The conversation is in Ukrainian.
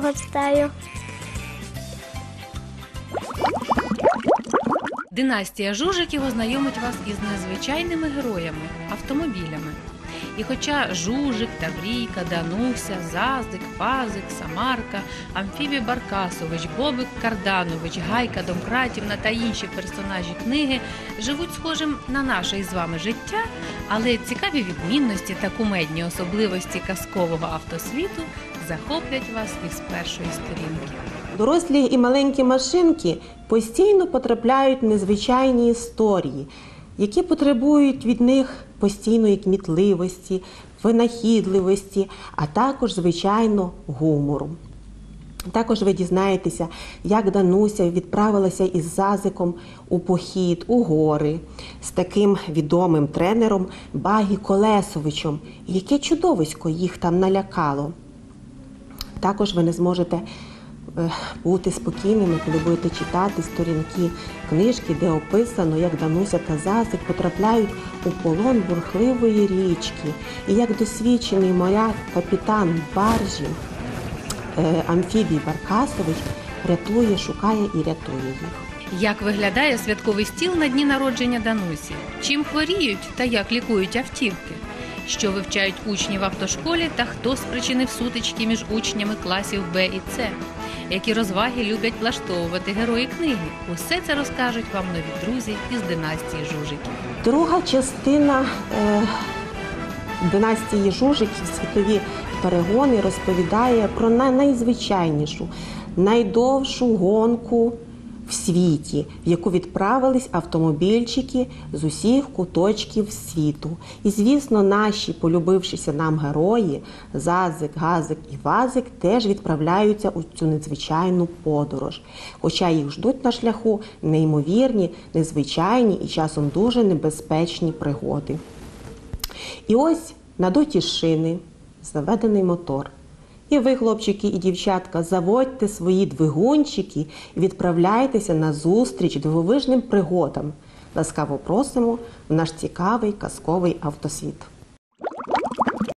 Гадстаю. Династія Жужиків ознайомить вас із незвичайними героями автомобілями. І хоча Жужик, Таврійка, Дануся, Зазик, Пазик, Самарка, Амфібій Баркасович, Бобик Карданович, Гайка Домкратівна та інші персонажі книги живуть схожим на наше із вами життя, але цікаві відмінності та кумедні особливості казкового автосвіту захоплять вас із першої сторінки. Дорослі і маленькі машинки постійно потрапляють в незвичайні історії, які потребують від них постійної кмітливості, винахідливості, а також, звичайно, гумору. Також ви дізнаєтеся, як Дануся відправилася із Зазиком у похід у гори з таким відомим тренером Багі Колесовичем, яке чудовисько їх там налякало. Також ви не зможете е, бути спокійними, коли будете читати сторінки книжки, де описано, як Дануся та Зазик потрапляють у полон бурхливої річки, і як досвідчений моряк, капітан баржі е, Амфібій Баркасович рятує, шукає і рятує їх. Як виглядає святковий стіл на дні народження Данусі? Чим хворіють та як лікують автівки? Що вивчають учні в автошколі та хто спричинив сутички між учнями класів Б і С? Які розваги люблять влаштовувати герої книги? Усе це розкажуть вам нові друзі із династії Жужиків. Друга частина е, династії Жужиків світові перегони розповідає про най- найзвичайнішу, найдовшу гонку в світі, в яку відправились автомобільчики з усіх куточків світу. І, звісно, наші полюбившися нам герої Зазик, Газик і Вазик теж відправляються у цю надзвичайну подорож. Хоча їх ждуть на шляху неймовірні, незвичайні і часом дуже небезпечні пригоди. І ось надуті шини, заведений мотор. І ви, хлопчики і дівчатка, заводьте свої двигунчики і відправляйтеся на зустріч дивовижним пригодам. Ласкаво просимо в наш цікавий казковий автосвіт.